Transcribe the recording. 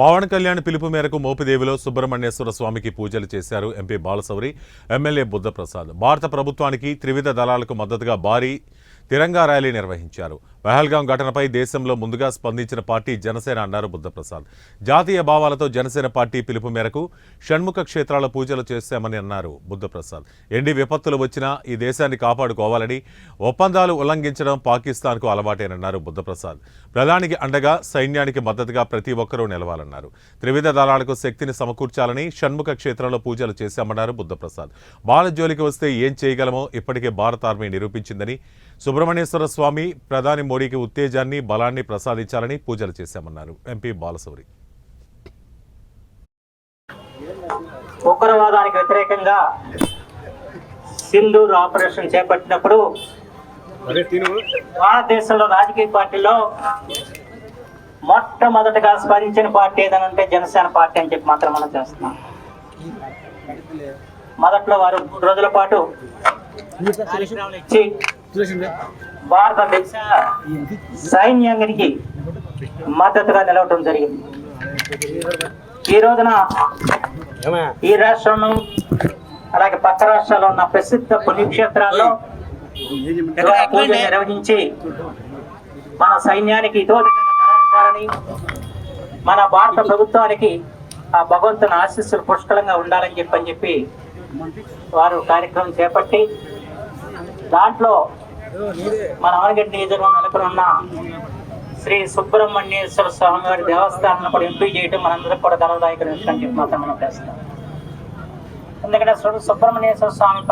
పవన్ కళ్యాణ్ పిలుపు మేరకు మోపిదేవిలో సుబ్రహ్మణ్యేశ్వర స్వామికి పూజలు చేశారు ఎంపీ బాలసౌరి ఎమ్మెల్యే బుద్ధప్రసాద్. భారత ప్రభుత్వానికి త్రివిధ దళాలకు మద్దతుగా భారీ తిరంగా ర్యాలీ నిర్వహించారు. పహల్గాం ఘటనపై దేశంలో ముందుగా స్పందించిన పార్టీ జనసేన అన్నారు బుద్ధప్రసాద్. జాతీయ భావాలతో జనసేన పార్టీ పిలుపు మేరకు షణ్ముఖ క్షేత్రాల పూజలు చేశామని అన్నారు బుద్ధప్రసాద్. ఎండి విపత్తులు వచ్చినా ఈ దేశాన్ని కాపాడుకోవాలని ఒప్పందాలు ఉల్లంఘించడం పాకిస్తాన్కు అలవాటేనన్నారు బుద్ధప్రసాద్. ప్రధానికి అండగా సైన్యానికి మద్దతుగా ప్రతి ఒక్కరూ నిలవాలన్నారు. త్రివిధ దళాలకు శక్తిని సమకూర్చాలని షణ్ముఖ క్షేత్రంలో పూజలు చేశామన్నారు బుద్ధప్రసాద్. బాలజోలికి వస్తే ఏం చేయగలమో ఇప్పటికే భారత ఆర్మీ నిరూపించిందని సుబ్రహ్మణ్యేశ్వర స్వామి ప్రధాని మోడీకి ఉత్తేజాన్ని బలాన్ని ప్రసాదించాలని పూజలు చేశామన్నారు. ఎంపీ బాలశౌరి ఉగ్రవాదానికి వ్యతిరేకంగా సింధూర్ ఆపరేషన్ చేపట్టినప్పుడు భారతదేశంలో రాజకీయ పార్టీలో మొట్టమొదటగా స్పందించిన పార్టీ ఏదైనా ఉంటే జనసేన పార్టీ అని చెప్పి మాత్రం మనం చేస్తున్నాం. మొదట్లో వారు మూడు రోజుల పాటు ఇచ్చి భారతదేశ సైన్యానికి మద్దతుగా నిలవటం జరిగింది. ఈ రోజున ఈ రాష్ట్రంలో అలాగే పక్క రాష్ట్రాల్లో ఉన్న ప్రసిద్ధ పుణ్యక్షేత్రాల్లో పూజ నిర్వహించి మన సైన్యానికి ఇవ్వాలని మన భారత ప్రభుత్వానికి ఆ భగవంతుని ఆశీస్సులు పుష్కలంగా ఉండాలని చెప్పని చెప్పి వారు కార్యక్రమం చేపట్టి దాంట్లో మన ఆనగడ్డ ఎదురు నెలకొని శ్రీ సుబ్రహ్మణ్యేశ్వర స్వామి వారి దేవస్థానం కూడా ఎంపీ చేయడం మనందరికి కూడా గర్వదాయక విషయం చెప్పి మాత్రం మనం చేస్తాం ఎందుకంటే సుబ్రహ్మణ్యేశ్వర స్వామి